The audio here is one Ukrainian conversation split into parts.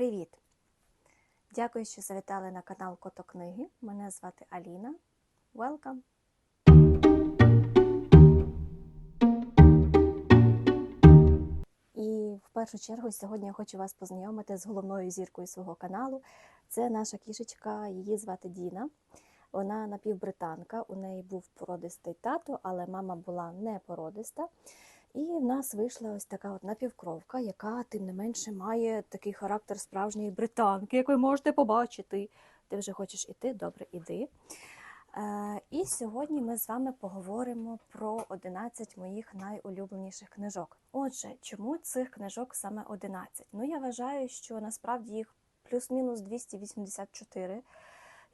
Привіт! Дякую, що завітали на канал Котокниги. Мене звати Аліна. Welcome! І в першу чергу сьогодні я хочу вас познайомити з головною зіркою свого каналу. Це наша кішечка, її звати Діна. Вона напівбританка, у неї був породистий тато, але мама була не породиста. І в нас вийшла ось така от напівкровка, яка, тим не менше, має такий характер справжньої британки, як ви можете побачити. Ти вже хочеш іти? Добре, іди. Е, і сьогодні ми з вами поговоримо про 11 моїх найулюбленіших книжок. Отже, чому цих книжок саме 11? Ну, я вважаю, що насправді їх плюс-мінус 284,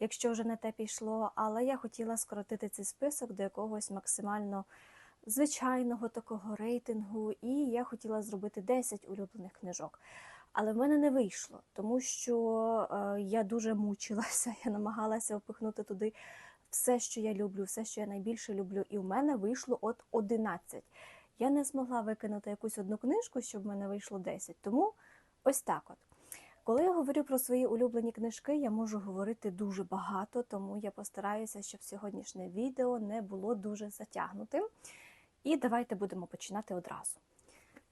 якщо вже не те пішло, але я хотіла скоротити цей список до якогось максимально звичайного такого рейтингу, і я хотіла зробити 10 улюблених книжок. Але в мене не вийшло, тому що е, я дуже мучилася, я намагалася впихнути туди все, що я люблю, все, що я найбільше люблю, і в мене вийшло от 11. Я не змогла викинути якусь одну книжку, щоб в мене вийшло 10. Тому ось так от. Коли я говорю про свої улюблені книжки, я можу говорити дуже багато, тому я постараюся, щоб сьогоднішнє відео не було дуже затягнутим. І давайте будемо починати одразу.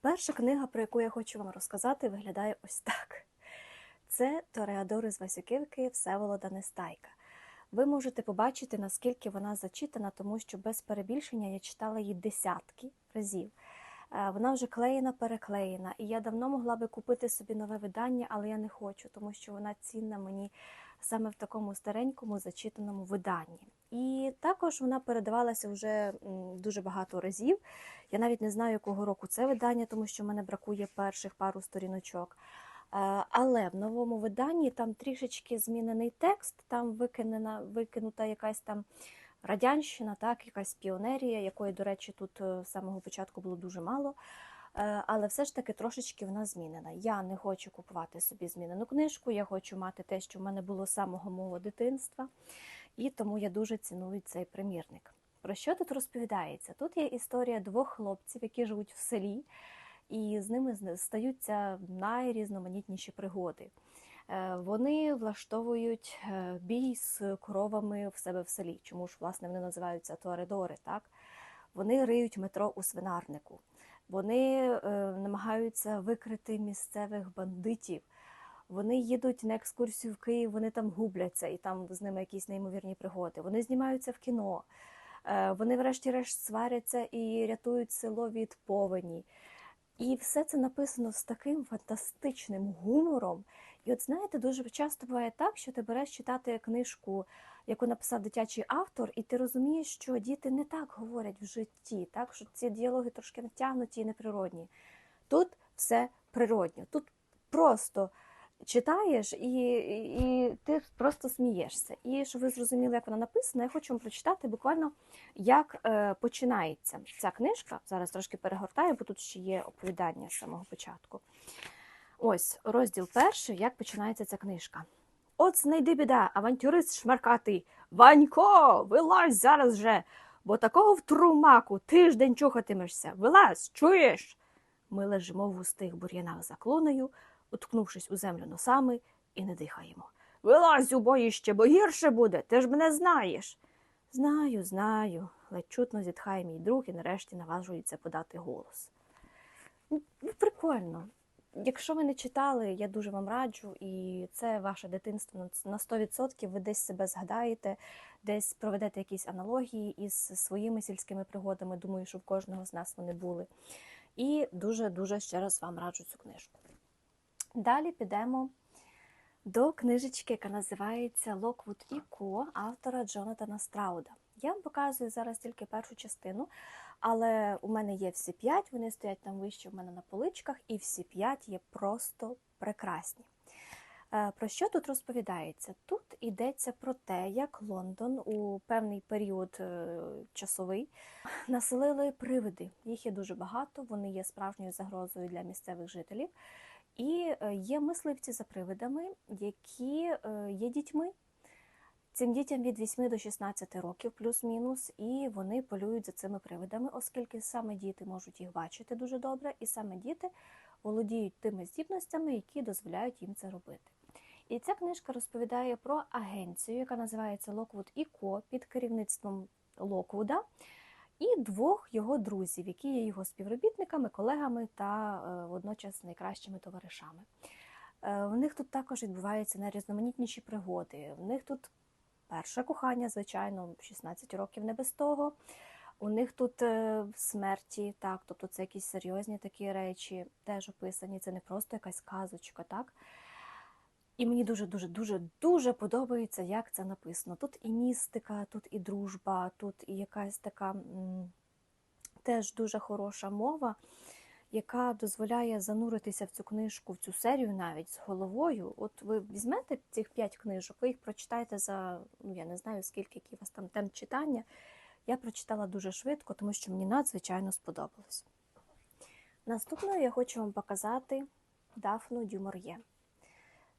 Перша книга, про яку я хочу вам розказати, виглядає ось так: це Тореадори з Васюківки Всеволода Нестайка. Ви можете побачити, наскільки вона зачитана, тому що без перебільшення я читала її десятки разів. Е, Вона вже клеєна, переклеєна, і я давно могла би купити собі нове видання, але я не хочу, тому що вона цінна мені саме в такому старенькому зачитаному виданні. І також вона передавалася вже дуже багато разів. Я навіть не знаю, якого року це видання, тому що в мене бракує перших пару сторіночок. Е, Але в новому виданні там трішечки змінений текст, там викинена, викинута якась там радянщина, так, якась піонерія, якої, до речі, тут е, з самого початку було дуже мало. Е, Але все ж таки трошечки вона змінена. Я не хочу купувати собі змінену книжку, я хочу мати те, що в мене було з самого мого дитинства, і тому я дуже ціную цей примірник. Про що тут розповідається? Тут є історія двох хлопців, які живуть в селі, і з ними стаються найрізноманітніші пригоди. Е, Вони влаштовують е, бій з коровами в себе в селі. Чому ж власне вони називаються туаредори? Так вони риють метро у свинарнику. Вони е, намагаються викрити місцевих бандитів. Вони їдуть на екскурсію в Київ, вони там губляться, і там з ними якісь неймовірні пригоди. Вони знімаються в кіно. Е, Вони, врешті-решт, сваряться і рятують село від повені. І все це написано з таким фантастичним гумором. І от знаєте, дуже часто буває так, що ти береш читати книжку, яку написав дитячий автор, і ти розумієш, що діти не так говорять в житті, так що ці діалоги трошки натягнуті і неприродні. Тут все природньо, тут просто читаєш і, і ти просто смієшся. І щоб ви зрозуміли, як вона написана, я хочу вам прочитати буквально, як е, починається ця книжка. Зараз трошки перегортаю, бо тут ще є оповідання з самого початку. Ось розділ перший, як починається ця книжка. От знайди біда, авантюрист шмаркатий. Ванько, вилазь зараз же, бо такого в трумаку тиждень чухатимешся. Вилазь, чуєш? Ми лежимо в густих бур'янах за клунею, уткнувшись у землю носами, і не дихаємо. Вилазь у боїще, бо гірше буде, ти ж мене знаєш. Знаю, знаю, ледь чутно зітхає мій друг і нарешті наважується подати голос. Ну, Прикольно. Якщо ви не читали, я дуже вам раджу, і це ваше дитинство на- на 100%. Ви десь себе згадаєте, десь проведете якісь аналогії із своїми сільськими пригодами. Думаю, що в кожного з нас вони були. І дуже-дуже ще раз вам раджу цю книжку. Далі підемо до книжечки, яка називається Локвуд і Ко автора Джонатана Страуда. Я вам показую зараз тільки першу частину, але у мене є всі п'ять, вони стоять там вище в мене на поличках, і всі п'ять є просто прекрасні. Е, Про що тут розповідається? Тут йдеться про те, як Лондон у певний період е, часовий населили привиди. Їх є дуже багато, вони є справжньою загрозою для місцевих жителів. І е, є мисливці за привидами, які е, є дітьми. Цим дітям від 8 до 16 років, плюс-мінус, і вони полюють за цими привидами, оскільки саме діти можуть їх бачити дуже добре, і саме діти володіють тими здібностями, які дозволяють їм це робити. І ця книжка розповідає про агенцію, яка називається Lockwood Co. під керівництвом Локвуда, і двох його друзів, які є його співробітниками, колегами та е, водночас найкращими товаришами. Е, В них тут також відбуваються найрізноманітніші пригоди. В них тут перше кохання, звичайно, 16 років не без того. У них тут е, смерті, так, тобто це якісь серйозні такі речі, теж описані. Це не просто якась казочка, так. І мені дуже дуже дуже подобається, як це написано. Тут і містика, тут і дружба, тут і якась така теж дуже хороша мова, яка дозволяє зануритися в цю книжку, в цю серію навіть з головою. От ви візьмете цих п'ять книжок, ви їх прочитаєте за ну я не знаю скільки який у вас там темп читання. Я прочитала дуже швидко, тому що мені надзвичайно сподобалось. Наступною я хочу вам показати Дафну Дюмор'є.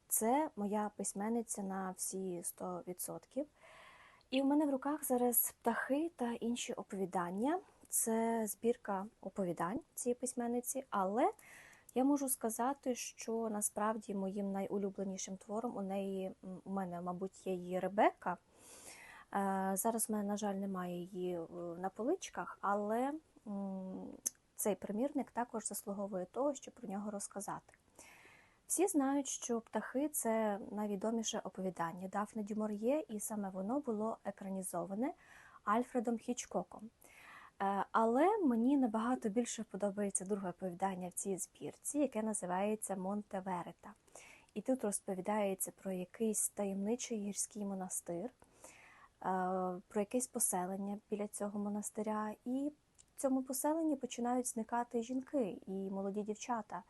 Це моя письменниця на всі 100%. І в мене в руках зараз птахи та інші оповідання. Це збірка оповідань цієї письменниці, але я можу сказати, що насправді моїм найулюбленішим твором у неї у мене, мабуть, є її Ребекка. Е, Зараз в мене, на жаль, немає її е, на поличках, але цей примірник також заслуговує того, щоб про нього розказати. Всі знають, що птахи це найвідоміше оповідання Дафне Дюмор'є, і саме воно було екранізоване Альфредом Хічкоком. Е, Але мені набагато більше подобається друге оповідання в цій збірці, яке називається Монте Верета. І тут розповідається про якийсь таємничий гірський монастир, е, про якесь поселення біля цього монастиря. І в цьому поселенні починають зникати жінки і молоді дівчата.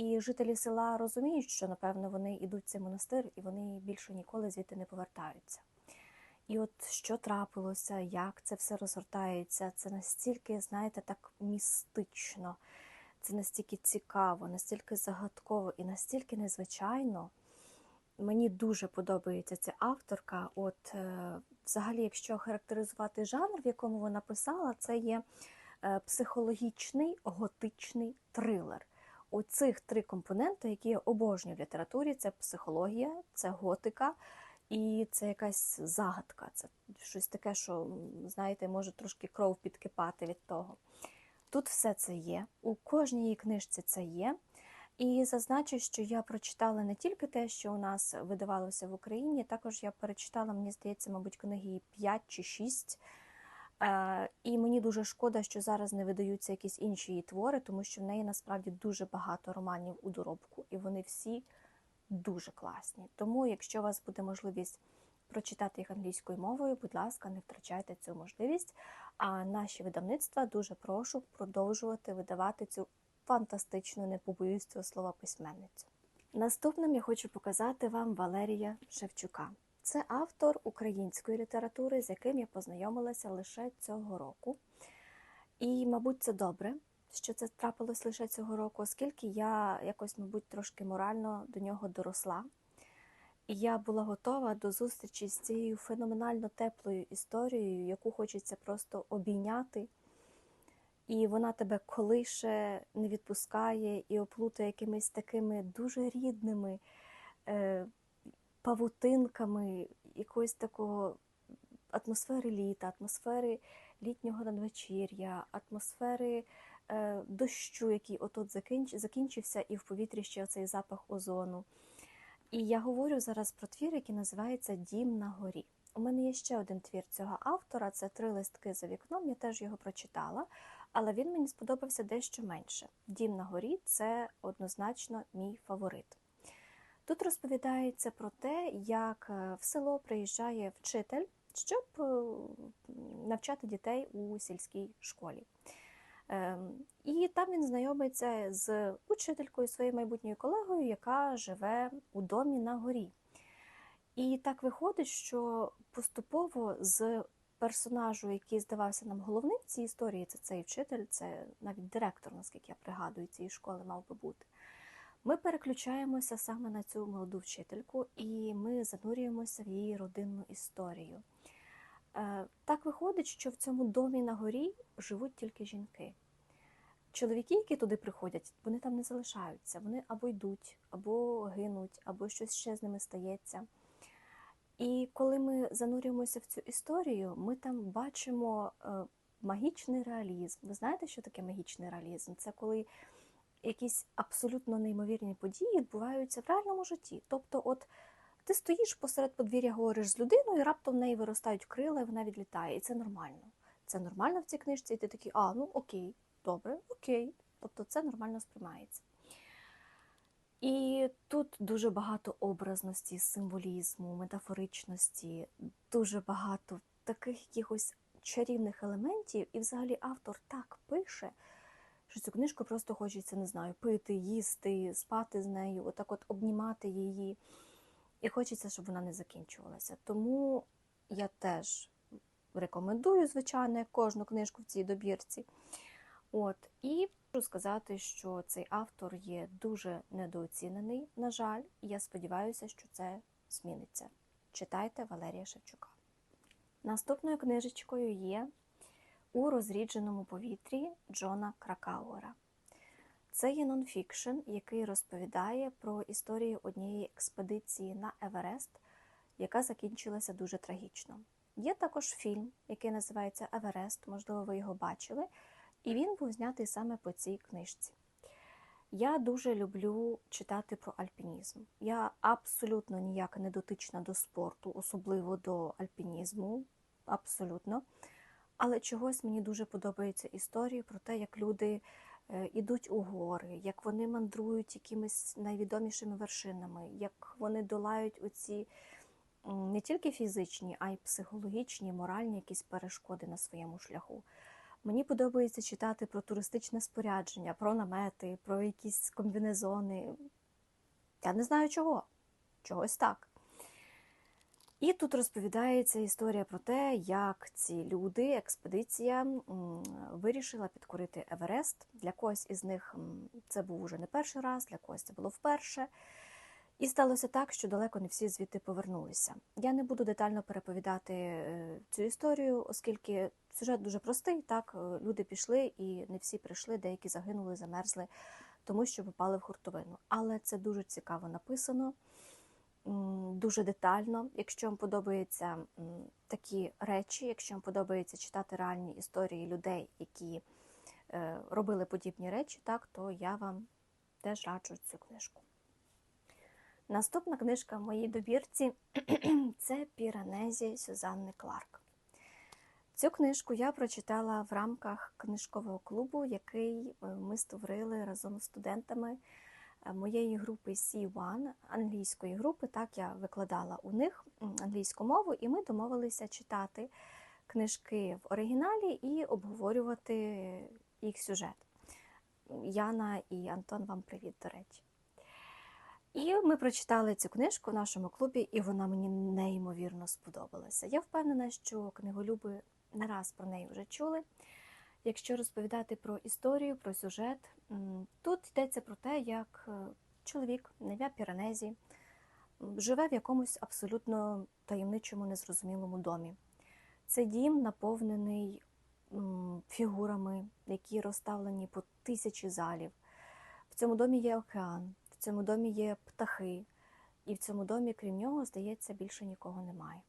І жителі села розуміють, що напевно вони йдуть в цей монастир і вони більше ніколи звідти не повертаються. І от що трапилося, як це все розгортається, це настільки, знаєте, так містично, це настільки цікаво, настільки загадково і настільки незвичайно. Мені дуже подобається ця авторка. От, е, взагалі, якщо характеризувати жанр, в якому вона писала, це є е, психологічний готичний трилер. Оцих три компоненти, які я обожнюю в літературі: це психологія, це готика і це якась загадка. Це щось таке, що, знаєте, може трошки кров підкипати від того. Тут все це є, у кожній книжці це є. І зазначу, що я прочитала не тільки те, що у нас видавалося в Україні, також я перечитала, мені здається, мабуть, книги 5 чи 6. Е, І мені дуже шкода, що зараз не видаються якісь інші її твори, тому що в неї насправді дуже багато романів у доробку, і вони всі дуже класні. Тому, якщо у вас буде можливість прочитати їх англійською мовою, будь ласка, не втрачайте цю можливість. А наші видавництва дуже прошу продовжувати видавати цю фантастичну, не побоюсь цього слова письменницю. Наступним я хочу показати вам Валерія Шевчука. Це автор української літератури, з яким я познайомилася лише цього року. І, мабуть, це добре, що це трапилось лише цього року, оскільки я якось, мабуть, трошки морально до нього доросла. І я була готова до зустрічі з цією феноменально теплою історією, яку хочеться просто обійняти. І вона тебе колише, не відпускає і оплутає якимись такими дуже рідними е, павутинками якоїсь такого атмосфери літа, атмосфери літнього надвечір'я, атмосфери е, дощу, який отут закінч, закінчився, і в повітрі ще оцей запах озону. І я говорю зараз про твір, який називається Дім на горі. У мене є ще один твір цього автора це три листки за вікном. Я теж його прочитала, але він мені сподобався дещо менше. Дім на горі це однозначно мій фаворит. Тут розповідається про те, як е, в село приїжджає вчитель, щоб е, навчати дітей у сільській школі. Ем, І там він знайомиться з учителькою, своєю майбутньою колегою, яка живе у домі на горі. І так виходить, що поступово з персонажу, який здавався нам головним в цій історії, це цей вчитель, це навіть директор, наскільки я пригадую, цієї школи мав би бути. Ми переключаємося саме на цю молоду вчительку, і ми занурюємося в її родинну історію. Е, Так виходить, що в цьому домі на горі живуть тільки жінки. чоловіки, які туди приходять, вони там не залишаються. Вони або йдуть, або гинуть, або щось ще з ними стається. І коли ми занурюємося в цю історію, ми там бачимо е, магічний реалізм. Ви знаєте, що таке магічний реалізм? Це коли якісь абсолютно неймовірні події відбуваються в реальному житті. Тобто, от ти стоїш посеред подвір'я, говориш з людиною, і раптом в неї виростають крила, і вона відлітає. І це нормально. Це нормально в цій книжці, і ти такий, а, ну окей, добре, окей. Тобто це нормально сприймається. І тут дуже багато образності, символізму, метафоричності, дуже багато таких якихось чарівних елементів, і взагалі автор так пише, що цю книжку просто хочеться, не знаю, пити, їсти, спати з нею, отак от обнімати її. І хочеться, щоб вона не закінчувалася. Тому я теж рекомендую, звичайно, кожну книжку в цій добірці. От, І можу сказати, що цей автор є дуже недооцінений, на жаль, і я сподіваюся, що це зміниться. Читайте Валерія Шевчука. Наступною книжечкою є У розрідженому повітрі Джона Кракауера. Це є нонфікшн, який розповідає про історію однієї експедиції на Еверест, яка закінчилася дуже трагічно. Є також фільм, який називається Еверест, можливо, ви його бачили, і він був знятий саме по цій книжці. Я дуже люблю читати про альпінізм. Я абсолютно ніяк не дотична до спорту, особливо до альпінізму. Абсолютно. Але чогось мені дуже подобаються історії про те, як люди ідуть у гори, як вони мандрують якимись найвідомішими вершинами, як вони долають оці не тільки фізичні, а й психологічні, моральні якісь перешкоди на своєму шляху. Мені подобається читати про туристичне спорядження, про намети, про якісь комбінезони. Я не знаю чого. Чогось так. І тут розповідається історія про те, як ці люди, експедиція вирішила підкорити Еверест. Для когось із них це був уже не перший раз, для когось це було вперше. І сталося так, що далеко не всі звідти повернулися. Я не буду детально переповідати е, цю історію, оскільки сюжет дуже простий. Так, е, люди пішли і не всі прийшли, деякі загинули, замерзли, тому що попали в хуртовину. Але це дуже цікаво написано дуже детально. Якщо вам подобаються такі речі, якщо вам подобається читати реальні історії людей, які е, робили подібні речі, так, то я вам теж раджу цю книжку. Наступна книжка в моїй добірці це Піранезі Сюзанни Кларк. Цю книжку я прочитала в рамках книжкового клубу, який е, ми створили разом з студентами моєї групи C1 англійської групи. Так я викладала у них англійську мову, і ми домовилися читати книжки в оригіналі і обговорювати їх сюжет. Яна і Антон, вам привіт, до речі. І ми прочитали цю книжку в нашому клубі, і вона мені неймовірно сподобалася. Я впевнена, що книголюби не раз про неї вже чули. Якщо розповідати про історію, про сюжет, тут йдеться про те, як е, чоловік Невя Піранезі живе в якомусь абсолютно таємничому, незрозумілому домі. Це дім наповнений фігурами, які розставлені по тисячі залів. В цьому домі є океан, в цьому домі є птахи, і в цьому домі, крім нього, здається, більше нікого немає.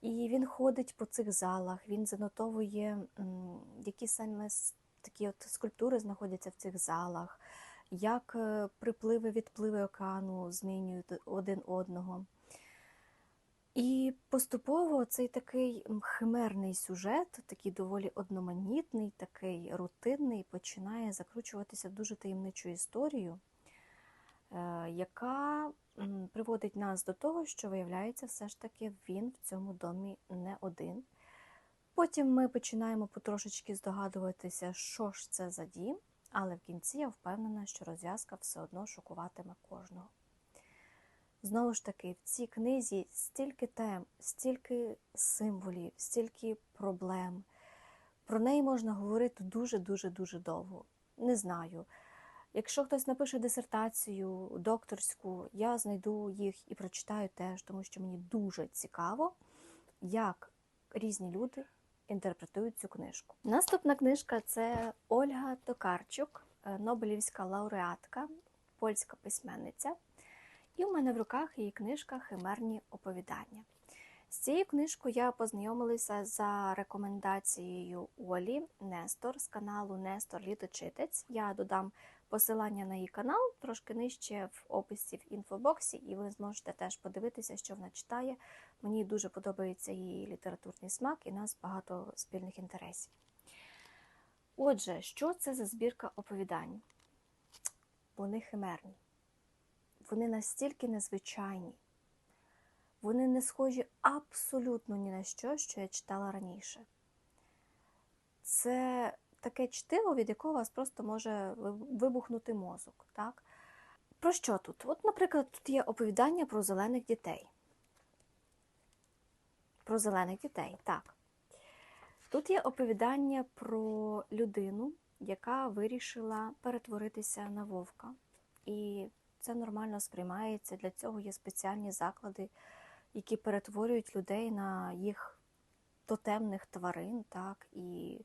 І він ходить по цих залах, він занотовує, які саме такі от скульптури знаходяться в цих залах, як е, припливи, відпливи океану змінюють один одного. І поступово цей такий химерний сюжет, такий доволі одноманітний, такий рутинний, починає закручуватися в дуже таємничу історію, яка приводить нас до того, що виявляється, все ж таки він в цьому домі не один. Потім ми починаємо потрошечки здогадуватися, що ж це за дім, але в кінці я впевнена, що розв'язка все одно шокуватиме кожного. Знову ж таки, в цій книзі стільки тем, стільки символів, стільки проблем. Про неї можна говорити дуже-дуже дуже довго. Не знаю. Якщо хтось напише дисертацію, докторську, я знайду їх і прочитаю теж, тому що мені дуже цікаво, як різні люди інтерпретують цю книжку. Наступна книжка це Ольга Токарчук, е, Нобелівська лауреатка, польська письменниця. І у мене в руках її книжка Химерні оповідання. З цією книжкою я познайомилася за рекомендацією Олі Нестор з каналу Нестор Літочитець. Я додам посилання на її канал трошки нижче в описі в інфобоксі, і ви зможете теж подивитися, що вона читає. Мені дуже подобається її літературний смак і нас багато спільних інтересів. Отже, що це за збірка оповідань? Вони химерні. Вони настільки незвичайні. Вони не схожі абсолютно ні на що, що я читала раніше. Це таке чтиво, від якого вас просто може вибухнути мозок. Так? Про що тут? От, наприклад, тут є оповідання про зелених дітей. Про зелених дітей, так. Тут є оповідання про людину, яка вирішила перетворитися на вовка. І це нормально сприймається. Для цього є спеціальні заклади, які перетворюють людей на їх тотемних тварин. так, І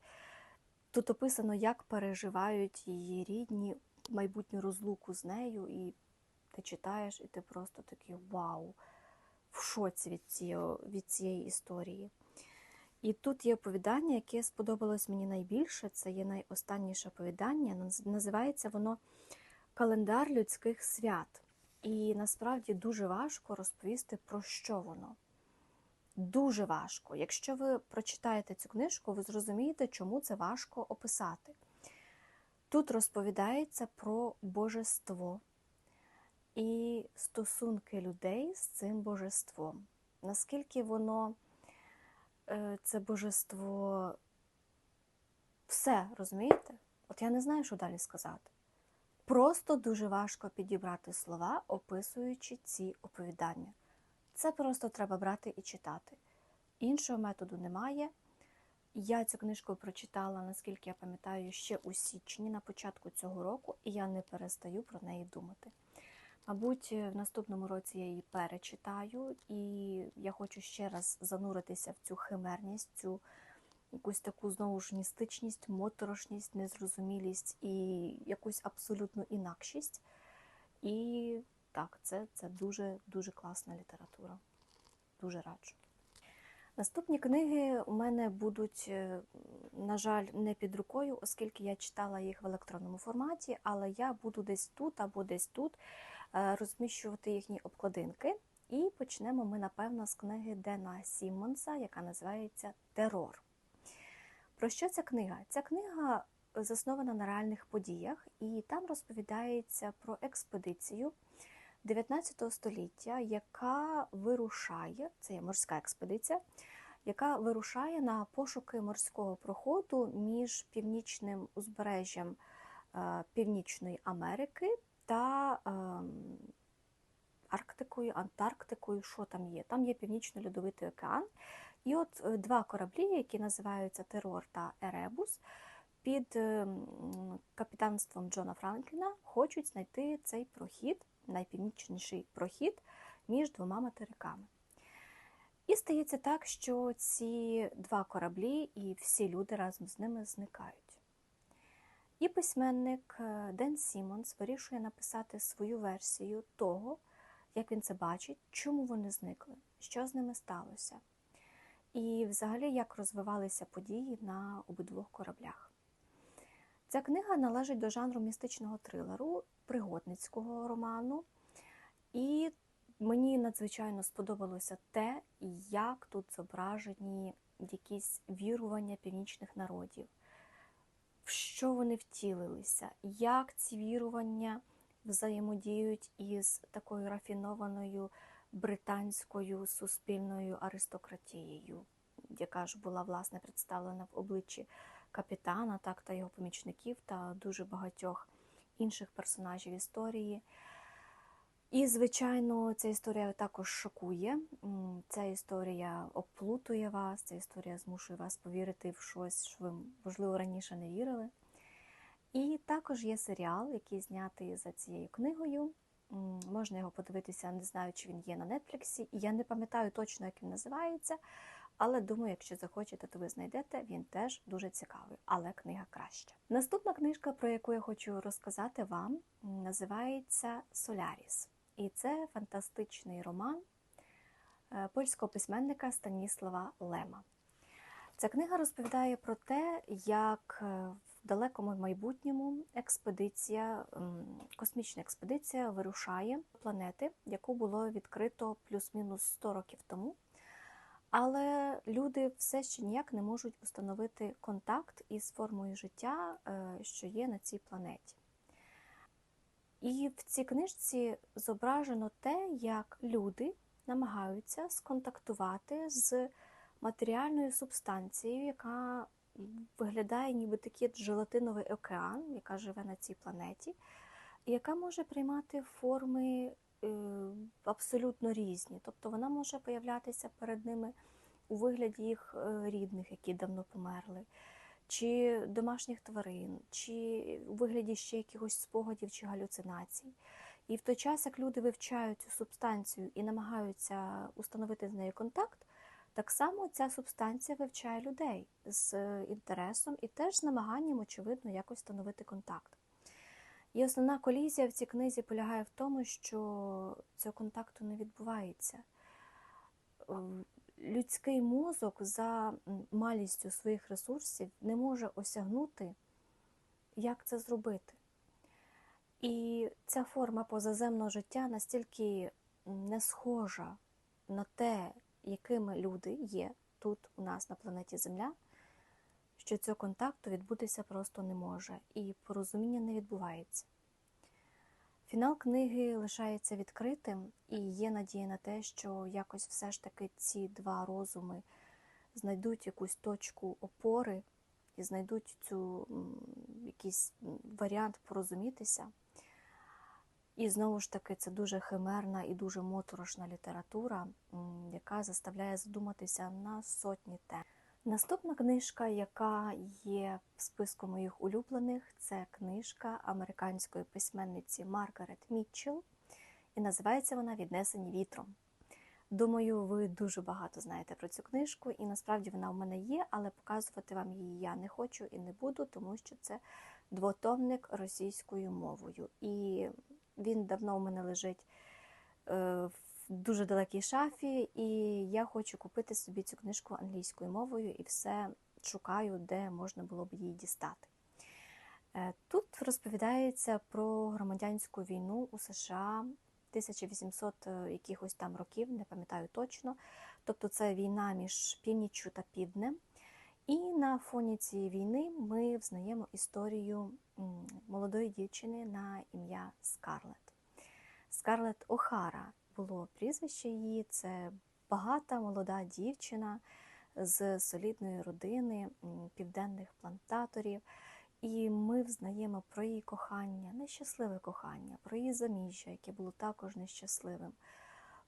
тут описано, як переживають її рідні майбутню розлуку з нею, і ти читаєш, і ти просто такий вау, в шоці від цієї, від цієї історії. І тут є оповідання, яке сподобалось мені найбільше. Це є найостанніше оповідання. Називається воно Календар людських свят. І насправді дуже важко розповісти, про що воно. Дуже важко. Якщо ви прочитаєте цю книжку, ви зрозумієте, чому це важко описати. Тут розповідається про божество і стосунки людей з цим божеством. Наскільки воно, е, це божество, все, розумієте? От я не знаю, що далі сказати. Просто дуже важко підібрати слова, описуючи ці оповідання. Це просто треба брати і читати. Іншого методу немає. Я цю книжку прочитала, наскільки я пам'ятаю, ще у січні на початку цього року, і я не перестаю про неї думати. Мабуть, в наступному році я її перечитаю, і я хочу ще раз зануритися в цю химерність, цю якусь таку знову ж містичність, моторошність, незрозумілість і якусь абсолютну інакшість. І так, це це дуже-дуже класна література. Дуже раджу. Наступні книги у мене будуть, е, на жаль, не під рукою, оскільки я читала їх в електронному форматі, але я буду десь тут або десь тут е, розміщувати їхні обкладинки. І почнемо ми, напевно, з книги Дена Сіммонса, яка називається Терор. Про що ця книга? Ця книга заснована на реальних подіях, і там розповідається про експедицію 19 століття, яка вирушає, це є морська експедиція, яка вирушає на пошуки морського проходу між північним узбережжям е, Північної Америки та ем, Арктикою, Антарктикою, що там є? Там є Північно-Льодовитий океан. І от е, два кораблі, які називаються Терор та Еребус, під ем, капітанством Джона Франкліна хочуть знайти цей прохід, найпівнічніший прохід між двома материками. І стається так, що ці два кораблі і всі люди разом з ними зникають. І письменник е, Ден Сімонс вирішує написати свою версію того, як він це бачить, чому вони зникли, що з ними сталося і взагалі як розвивалися події на обидвох кораблях. Ця книга належить до жанру містичного трилеру, пригодницького роману, і мені надзвичайно сподобалося те, як тут зображені якісь вірування північних народів, в що вони втілилися, як ці вірування взаємодіють із такою рафінованою британською суспільною аристократією, яка ж була власне представлена в обличчі капітана, так та його помічників та дуже багатьох інших персонажів історії. І, звичайно, ця історія також шокує. Ця історія оплутує вас, ця історія змушує вас повірити в щось, що ви, можливо, раніше не вірили. І також є серіал, який знятий за цією книгою. Можна його подивитися, не знаю, чи він є на Нетфліксі. Я не пам'ятаю точно, як він називається, Але думаю, якщо захочете, то ви знайдете. Він теж дуже цікавий, але книга краща. Наступна книжка, про яку я хочу розказати вам, називається Соляріс. І це фантастичний роман е, польського письменника Станіслава Лема. Ця книга розповідає про те, як е, в далекому майбутньому експедиція, космічна експедиція вирушає планети, яку було відкрито плюс-мінус 100 років тому. Але люди все ще ніяк не можуть установити контакт із формою життя, е, що є на цій планеті. І в цій книжці зображено те, як люди намагаються сконтактувати з матеріальною субстанцією, яка виглядає ніби такий желатиновий океан, яка живе на цій планеті, і яка може приймати форми абсолютно різні. Тобто вона може появлятися перед ними у вигляді їх е, рідних, які давно померли, чи домашніх тварин, чи у вигляді ще якихось спогадів чи галюцинацій. І в той час, як люди вивчають цю субстанцію і намагаються установити з нею контакт, так само ця субстанція вивчає людей з інтересом і теж з намаганням, очевидно, якось встановити контакт. І основна колізія в цій книзі полягає в тому, що цього контакту не відбувається. Людський мозок за малістю своїх ресурсів не може осягнути, як це зробити. І ця форма позаземного життя настільки не схожа на те, якими люди є тут у нас на планеті Земля, що цього контакту відбутися просто не може, і порозуміння не відбувається. Фінал книги лишається відкритим, і є надія на те, що якось все ж таки ці два розуми знайдуть якусь точку опори і знайдуть цю якийсь варіант порозумітися. І знову ж таки, це дуже химерна і дуже моторошна література, яка заставляє задуматися на сотні тем. Наступна книжка, яка є в списку моїх улюблених, це книжка американської письменниці Маргарет Мітчелл, і називається вона Віднесені вітром. Думаю, ви дуже багато знаєте про цю книжку, і насправді вона в мене є, але показувати вам її я не хочу і не буду, тому що це двотомник російською мовою. І він давно у мене лежить е, в дуже далекій шафі, і я хочу купити собі цю книжку англійською мовою і все шукаю, де можна було б її дістати. Е, тут розповідається про громадянську війну у США 1800 е, якихось там років, не пам'ятаю точно. Тобто це війна між північчю та півднем. І на фоні цієї війни ми взнаємо історію молодої дівчини на ім'я Скарлет. Скарлет Охара було прізвище її, це багата молода дівчина з солідної родини південних плантаторів. І ми взнаємо про її кохання, нещасливе кохання, про її заміжжя, яке було також нещасливим,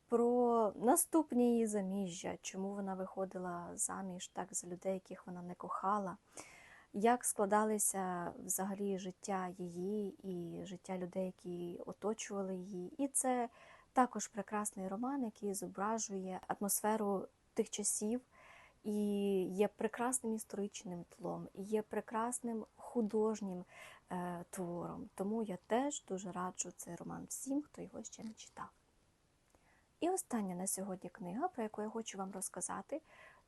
про наступні її заміжжя, чому вона виходила заміж так за людей, яких вона не кохала, як складалися взагалі життя її і життя людей, які оточували її. І це також прекрасний роман, який зображує атмосферу тих часів. І є прекрасним історичним тлом, і є прекрасним художнім е, твором. Тому я теж дуже раджу цей роман всім, хто його ще не читав. І остання на сьогодні книга, про яку я хочу вам розказати,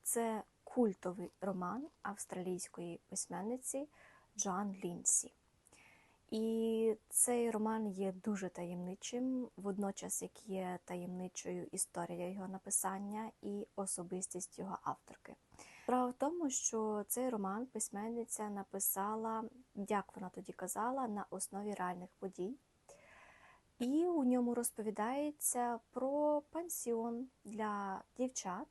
це культовий роман австралійської письменниці Джоан Лінсі. І цей роман є дуже таємничим, водночас як є таємничою історія його написання і особистість його авторки. Справа в тому, що цей роман письменниця написала, як вона тоді казала, на основі реальних подій. І у ньому розповідається про пансіон для дівчат.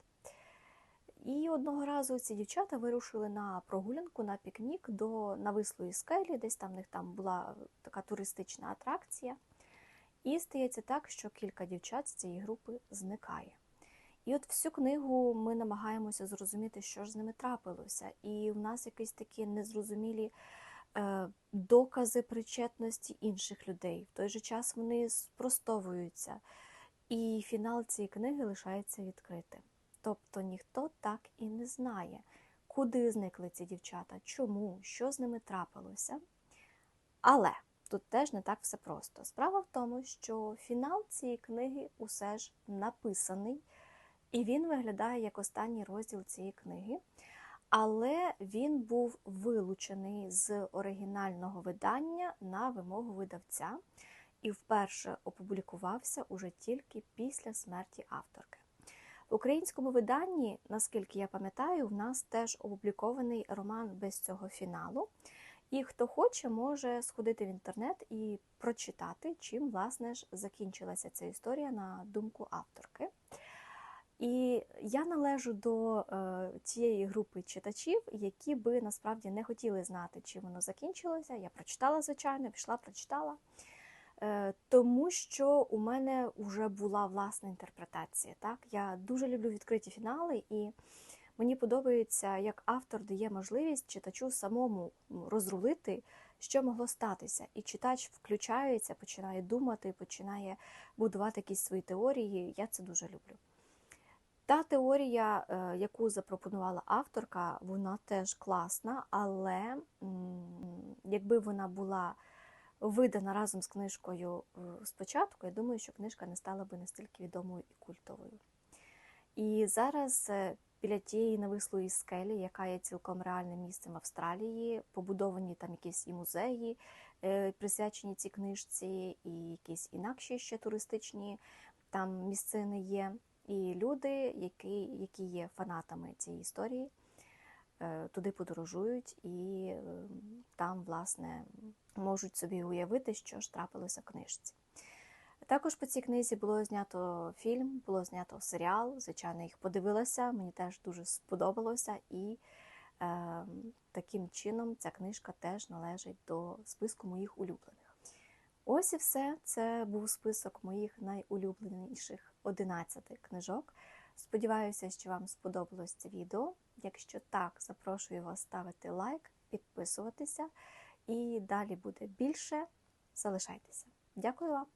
І одного разу ці дівчата вирушили на прогулянку на пікнік до навислої скелі, десь там в них там була така туристична атракція. І стається так, що кілька дівчат з цієї групи зникає. І от всю книгу ми намагаємося зрозуміти, що ж з ними трапилося. І в нас якісь такі незрозумілі е, докази причетності інших людей. В той же час вони спростовуються. І фінал цієї книги лишається відкритим. Тобто ніхто так і не знає, куди зникли ці дівчата, чому, що з ними трапилося. Але тут теж не так все просто. Справа в тому, що фінал цієї книги усе ж написаний, і він виглядає як останній розділ цієї книги. Але він був вилучений з оригінального видання на вимогу видавця і вперше опублікувався уже тільки після смерті авторки. Українському виданні, наскільки я пам'ятаю, в нас теж опублікований роман без цього фіналу. І хто хоче, може сходити в інтернет і прочитати, чим власне ж закінчилася ця історія на думку авторки. І я належу до е, тієї групи читачів, які би насправді не хотіли знати, чим воно закінчилося. Я прочитала, звичайно, пішла, прочитала. Е, тому що у мене вже була власна інтерпретація. Так? Я дуже люблю відкриті фінали, і мені подобається, як автор дає можливість читачу самому розрулити, що могло статися. І читач включається, починає думати, починає будувати якісь свої теорії. Я це дуже люблю. Та теорія, е, яку запропонувала авторка, вона теж класна, але якби вона була видана разом з книжкою е, спочатку, я думаю, що книжка не стала би настільки відомою і культовою. І зараз е, біля тієї навислої скелі, яка є цілком реальним місцем в Австралії, побудовані там якісь і музеї, присвячені цій книжці, і якісь інакші ще туристичні там місцини є. І люди, які які є фанатами цієї історії, е, туди подорожують і е, там, власне, можуть собі уявити, що ж трапилося в книжці. Також по цій книзі було знято фільм, було знято серіал. Звичайно, їх подивилася, мені теж дуже сподобалося, і е, таким чином ця книжка теж належить до списку моїх улюблених. Ось і все. Це був список моїх найулюбленіших 11 книжок. Сподіваюся, що вам сподобалось це відео. Якщо так, запрошую вас ставити лайк, підписуватися, і далі буде більше. Залишайтеся. Дякую вам!